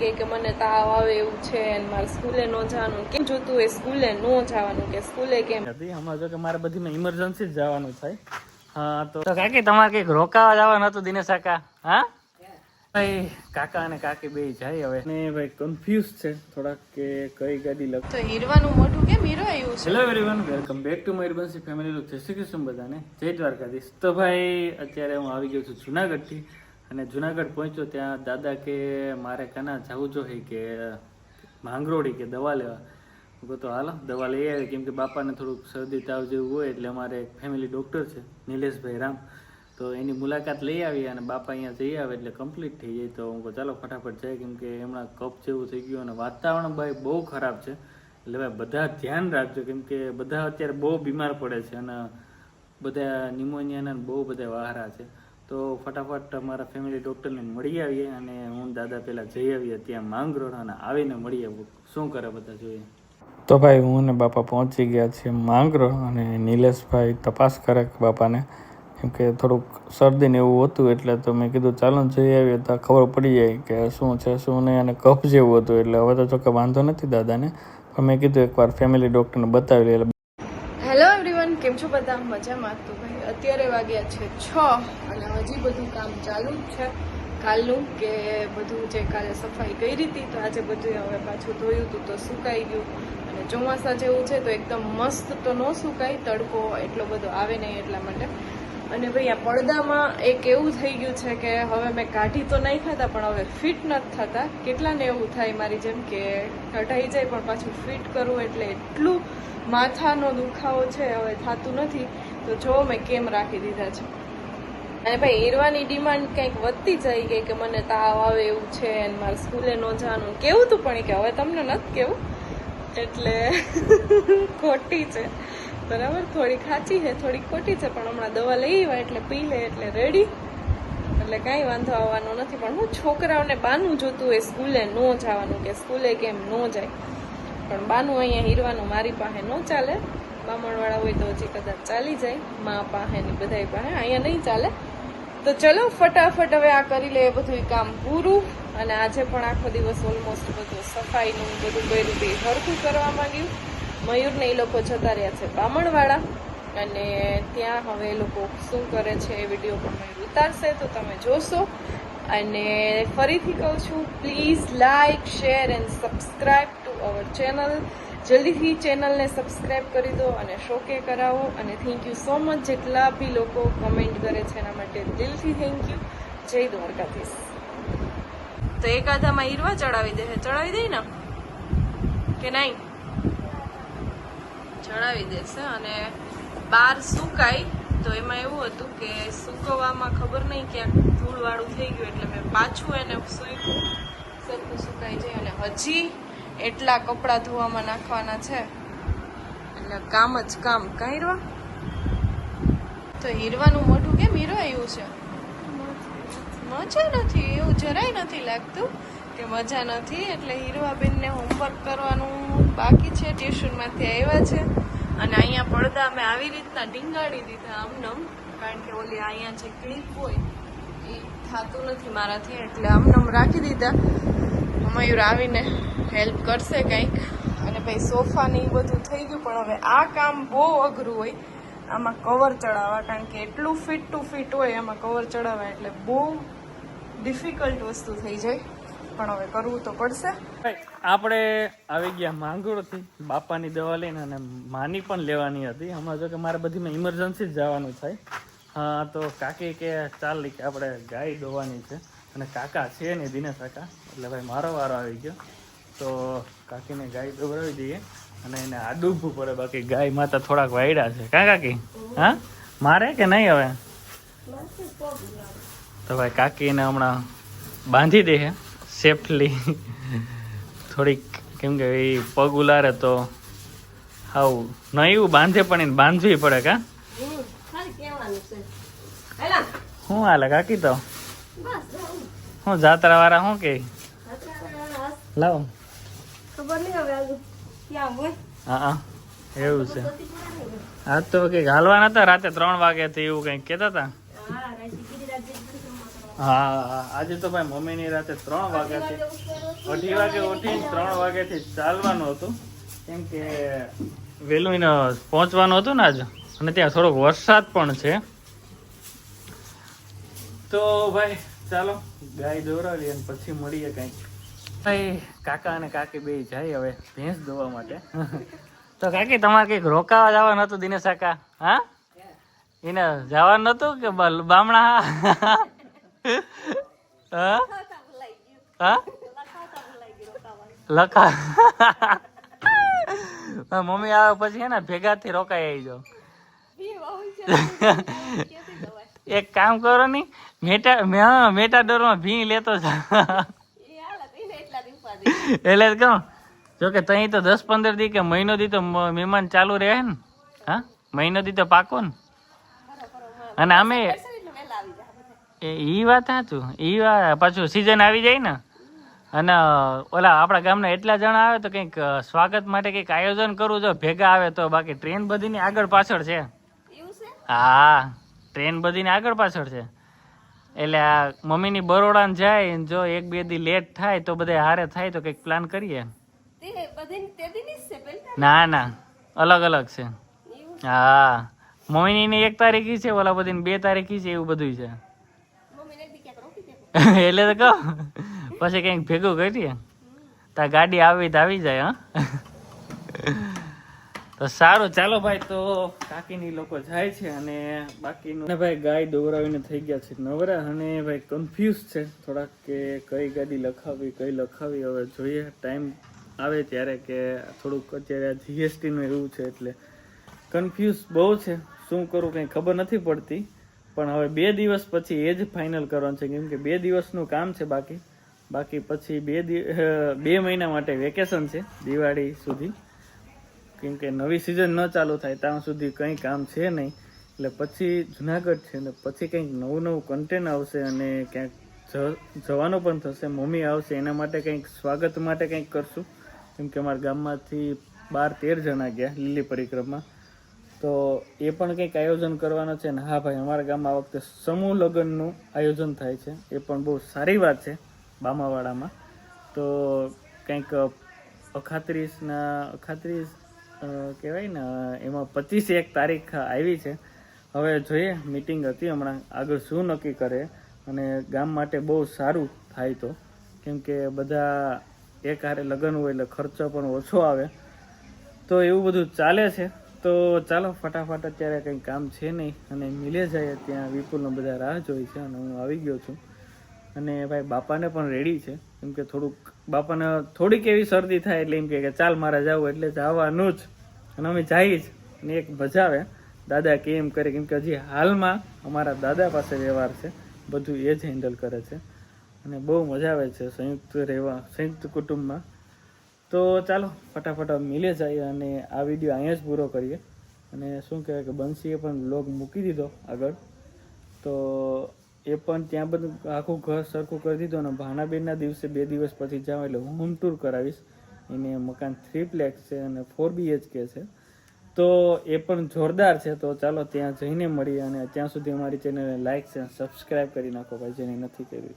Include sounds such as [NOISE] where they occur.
કે કે મને તાવ આવે એવું છે અને મારે સ્કૂલે ન જવાનું. કેમ જોતું એ સ્કૂલે ન જવાનું કે સ્કૂલે કેમ? હતી હમણાં જો કે મારે બધીમાં ઇમરજન્સી જ જવાનું થાય. હા તો તો કાકી તમારે કંઈક રોકાવા જવાનું હતું દિનેશ કાકા? હા? ભાઈ કાકા અને કાકી બે જાય હવે. ને ભાઈ કન્ફ્યુઝ છે. થોડાક કે કઈ ગાડી તો હીરવાનું મોટું કેમ હીરો આવ્યું છે? Hello everyone welcome back to Mayurbanshi family Jai Shri Krishna બધાને જય દ્વારકાધીશ. તો ભાઈ અત્યારે હું આવી ગયો છું જુનાગઢથી. અને જુનાગઢ પહોંચ્યો ત્યાં દાદા કે મારે કાના જવું જોઈએ કે માંગરોળી કે દવા લેવા? હું તો હાલો, દવા લઈ આવી. કેમ કે બાપાને થોડુંક શરદી તાવ જેવું હોય એટલે અમારે એક ફેમિલી ડૉક્ટર છે, નિલેશભાઈ રામ. તો એની મુલાકાત લઈ આવી અને બાપા અહીંયા જઈ આવે એટલે કમ્પ્લીટ થઈ જાય. તો હું કહું, ચાલો, ફટાફટ જાય. કેમ કે હમણાં કપ જેવું થઈ ગયું અને વાતાવરણ ભાઈ બહુ ખરાબ છે. એટલે ભાઈ બધા ધ્યાન રાખજો. કેમ કે બધા અત્યારે બહુ બીમાર પડે છે અને બધા નિમોનિયાના બહુ બધા વાહરા છે. તો ફટાફટ અમારા ફેમિલી ડૉક્ટરને મળી આવીએ અને હું દાદા પહેલાં જઈ આવીએ, ત્યાં માંગરોળ અને આવીને આવું. શું કરે બધા જોઈએ? તો ભાઈ, હું ને બાપા પહોંચી ગયા છીએ માંગરોળ અને નિલેશભાઈ તપાસ કરે બાપાને. કેમ કે થોડુંક શરદીને એવું હતું એટલે તો મેં કીધું, ચાલો જઈ આવીએ. તો ખબર પડી જાય કે શું છે, શું નહીં અને કફ જેવું હતું. એટલે હવે તો જોકે વાંધો નથી દાદાને. પણ મેં કીધું, એકવાર ફેમિલી ડૉક્ટરને બતાવી એટલે કેમ છો બધા? મજામાં તો ભાઈ, અત્યારે વાગ્યા છે છ અને હજી બધું કામ ચાલુ જ છે. કાલનું કે બધું જે કાલે સફાઈ કરી હતી, તો આજે બધું હવે પાછું ધોયું હતું તો સુકાઈ ગયું. અને ચોમાસા જેવું છે તો એકદમ મસ્ત તો ન સુકાય, તડકો એટલો બધો આવે નહીં એટલા માટે. અને ભાઈ, આ પડદામાં એક એવું થઈ ગયું છે કે હવે મેં કાઢી તો નહીં ખાતા પણ હવે ફિટ નથી થતા. કેટલાને એવું થાય મારી જેમ કે કઢાઈ જાય, પણ પાછું ફિટ કરવું એટલે એટલું માથાનો દુખાવો છે, હવે થતું નથી. તો જો મેં કેમ રાખી દીધા છે. અને ભાઈ હીરવાની ડિમાન્ડ કંઈક વધતી જાય ગઈ કે મને તાવ આવે એવું છે, અને મારે સ્કૂલે ન જવાનું. કેવું તું પણ કે હવે તમને નથી કેવું? એટલે [LAUGHS] ખોટી છે. બરાબર? થોડી ખાચી છે થોડી ખોટી છે, પણ હમણાં દવા લઈ આવ્યા એટલે પી લે એટલે રેડી એટલે કાંઈ વાંધો આવવાનો નથી, પણ હું છોકરાઓને બાનું જોતું એ સ્કૂલે ન જવાનું કે સ્કૂલે કેમ ન જાય. પણ બાનું અહીંયા હીરવાનું મારી પાસે ન ચાલે. બામણવાળા હોય તો હજી કદાચ ચાલી જાય. મા પાસે ને બધાય પાસે અહીંયા નહીં ચાલે. તો ચલો ફટાફટ હવે આ કરી લઈએ બધું કામ પૂરું. અને આજે પણ આખો દિવસ ઓલમોસ્ટ બધું સફાઈનું બધું કર્યું બે હરખું કરવા માંગ્યું મયુરને એ લોકો જતા રહ્યા છે બામણવાળા અને ત્યાં હવે લોકો શું કરે છે એ વીડિયો પણ મયુર ઉતારશે, તો તમે જોશો. અને ફરીથી કહું છું please like share and subscribe to our channel જલ્દીથી ચેનલને સબસ્ક્રાઇબ કરી દો અને શોકે કરાવો. અને થેન્ક યુ સો મચ જેટલા બી લોકો કમેન્ટ કરે છે એના માટે દિલથી થેન્ક યુ જય દ્વારકાધીશ. તો એક આધામાં હીરવા ચડાવી દે ચડાવી દઈ ને? કે નહીં? ચડાવી દેશે અને બાર સુકાય. તો એમાં એવું હતું કે સુકવવામાં ખબર નહીં ક્યાંક ધૂળવાળું થઈ ગયું એટલે મેં પાછું એને સૂક્યું સરખું સુકાઈ જાય અને હજી એટલા કપડાં ધોવામાં નાખવાના છે. એટલે કામ જ કામ. કાંઈ તો હીરવાનું મોઢું કેમ હીરો આવ્યું છે? મજા નથી. એવું જરાય નથી લાગતું કે મજા નથી. એટલે હીરવાબેનને હોમવર્ક કરવાનું બાકી છે, ટ્યુશનમાંથી આવ્યા છે. અને અહીંયા પડદા અમે આવી રીતના ડીંગાડી દીધા આમનમ કારણ કે ઓલી અહીંયા જે ક્લિપ હોય, એ થતું નથી મારાથી, એટલે આમનમ રાખી દીધા. મયુર આવીને હેલ્પ કરશે કંઈક. અને ભાઈ સોફા ને એ બધું થઈ ગયું, પણ હવે આ કામ બહુ અઘરું હોય. આમાં કવર ચડાવવા, કારણ કે એટલું ફિટ ટુ ફિટ હોય, એમાં કવર ચડાવવા, એટલે બહુ ડિફિકલ્ટ વસ્તુ થઈ જાય. પણ હવે કરવું તો પડશે. આપણે આવી ગયા માંગરોળથી. બાપાની દવા લઈને અને માની પણ લેવાની હતી. હમણાં જો કે મારે બધીમાં ઇમરજન્સી જ જવાનું થાય હા, તો કાકી કે ચાલ કે આપણે ગાય દોવાની છે. અને કાકા છે નહીં દિનેશ કાકા. એટલે ભાઈ, મારો વારો આવી ગયો. તો કાકીને ગાય દોવડાવી દઈએ અને એને આડું ઊભું પડે. બાકી ગાય માતા થોડાક વાયડા છે. કા કાકી? હા? મારે કે નહીં હવે? તો ભાઈ, કાકીને હમણાં બાંધી દે છે સેફલી થોડીક કેમ કે એ પગ ઉલારે તો હાવ નહીં એવું બાંધે પણ એને બાંધવી પડે કા? શું હાલે. કાકી તો? હું. જાત્રા વાળા શું કે? લાવ. ખબર નહીં હવે ક્યાં હા હા. એવું છે. આ તો કંઈક હાલવાના હતા રાતે ત્રણ વાગ્યાથી એવું કંઈક કહેતા હતા? હા આજે તો ભાઈ મમ્મીની રાતે ત્રણ વાગ્યાથી અઢી વાગે ઉઠીને ત્રણ વાગ્યાથી ચાલવાનું હતું. કેમ કે વહેલું એને પહોંચવાનું હતું ને આજ અને ત્યાં થોડોક વરસાદ પણ છે. તો ભાઈ ચાલો ગાય દોરાવી અને પછી મળીએ કંઈક. ભાઈ કાકા અને કાકી બે જાય હવે ભેંસ દોવા માટે. તો કાકી તમારે કંઈક રોકાવા જવાનું હતું દિનેશ કાકા? હા? એને જવાનું નતું કે બલ- બામણા? લખા હા, મમ્મી આવે પછી હે ને ભેગાથી રોકાઈ આવી જાઓ એક કામ કરો ની મેટા મે- હા, મેટાડોરમાં ભી લેતો એટલે જ કહું જો કે તહીં તો દસ પંદર દી કે મહિનો દી તો મહેમાન ચાલુ રહે ને હા મહિનો દી તો પાકો ને અને અમે એ ઈ વાત સાચું. ઈ વાત પાછું સિઝન આવી જાય ને અને ઓલા આપણા ગામના એટલા જણા આવે તો કંઈક સ્વાગત માટે કંઈક આયોજન કરવું જો ભેગા આવે તો બાકી ટ્રેન બધીની આગળ પાછળ છે. હા ટ્રેન બધીની આગળ પાછળ છે. એટલે આ મમ્મીની બરોડાને જાય જો એક બે દી લેટ થાય તો બધે હારે થાય તો કંઈક પ્લાન કરીએ. ના ના અલગ અલગ છે. હા. મમ્મીની એક તારીખી છે ઓલા બધીની બે તારીખી છે એવું બધું છે. [LAUGHS] એટલે તો કહો. પછી કંઈક ભેગું કરીએ. તાર ગાડી આવી તો આવી જાય, હા? તો સારું, ચાલો ભાઈ, તો કાકીની લોકો જાય છે અને બાકીનું ભાઈ, ગાય દોરાવીને થઈ ગયા છે નવરા અને ભાઈ કન્ફ્યુઝ છે. થોડાક કે કઈ ગાડી લખાવી, કઈ લખાવી, હવે જોઈએ. ટાઈમ આવે ત્યારે કે થોડુંક અત્યારે જીએસટીનું એવું છે એટલે કન્ફ્યુઝ બહુ છે. શું કરું કંઈ ખબર નથી પડતી. પણ હવે બે દિવસ પછી એ જ ફાઇનલ કરવાનું છે, કેમ કે બે દિવસનું કામ છે બાકી. બાકી પછી બે બે મહિના માટે વેકેશન છે, દિવાળી સુધી. કેમ કે નવી સિઝન ન ચાલુ થાય, ત્યાં સુધી કંઈ કામ છે નહીં. એટલે પછી જુનાગઢ છે, ને પછી કંઈક નવું નવું કન્ટેન્ટ આવશે અને ક્યાંક જવાનું પણ થશે, મમ્મી આવશે, એના માટે કંઈક સ્વાગત માટે કંઈક કરશું. કેમ કે અમારા ગામમાંથી બાર તેર જણા ગયા, લીલી પરિક્રમા. તો એ પણ કંઈક આયોજન કરવાનું છે ને, હા ભાઈ, અમારા ગામમાં આ વખતે સમૂહ લગ્નનું આયોજન થાય છે. એ પણ બહુ સારી વાત છે બામાવાડામાં. તો કંઈક અખાત્રીસના, અખાત્રીસ કહેવાય ને, એમાં પચીસ એક તારીખ આવી છે. હવે જોઈએ, મીટિંગ હતી હમણાં, આગળ શું નક્કી કરે અને ગામ માટે બહુ સારું થાય તો. કેમ કે બધા એક હારે લગ્ન હોય એટલે ખર્ચો પણ ઓછો આવે. તો એવું બધું ચાલે છે. તો ચાલો ફટાફટ અત્યારે કંઈ કામ છે નહીં. અને મિલે જાય ત્યાં વિપુલનો બધા રાહ જોઈ છે અને હું આવી ગયો છું. અને ભાઈ બાપાને પણ રેડી છે. કેમ કે થોડુંક બાપાને થોડીક એવી શરદી થાય એટલે એમ કે ચાલ મારા જાવ એટલે જવાનું જ. અને અમે જઈએ જ. અને એક મજા આવે. દાદા કે એમ કરે કેમ કે હજી હાલમાં અમારા દાદા પાસે વ્યવહાર છે. બધું એ જ હેન્ડલ કરે છે. અને બહુ મજા આવે છે. સંયુક્ત રહેવા, સંયુક્ત કુટુંબમાં. તો ચાલો, ફટાફટ મિલે જઈએ અને આ વીડિયો અહીંયા જ પૂરો કરીએ. અને શું કહેવાય કે બંસીએ પણ લોગ મૂકી દીધો આગળ. તો એ પણ ત્યાં બધું આખું ઘર સરખું કરી દીધું અને ભાણાબેનના દિવસે બે દિવસ પછી જાઉં એટલે હોમ ટૂર કરાવીશ. એને મકાન થ્રી પ્લેક્સ છે અને ફોર બીએચકે છે. તો એ પણ જોરદાર છે. તો ચાલો ત્યાં જઈને મળીએ અને ત્યાં સુધી અમારી ચેનલને લાઇક છે સબસ્ક્રાઈબ કરી નાખો ભાઈ, જેને નથી કરવી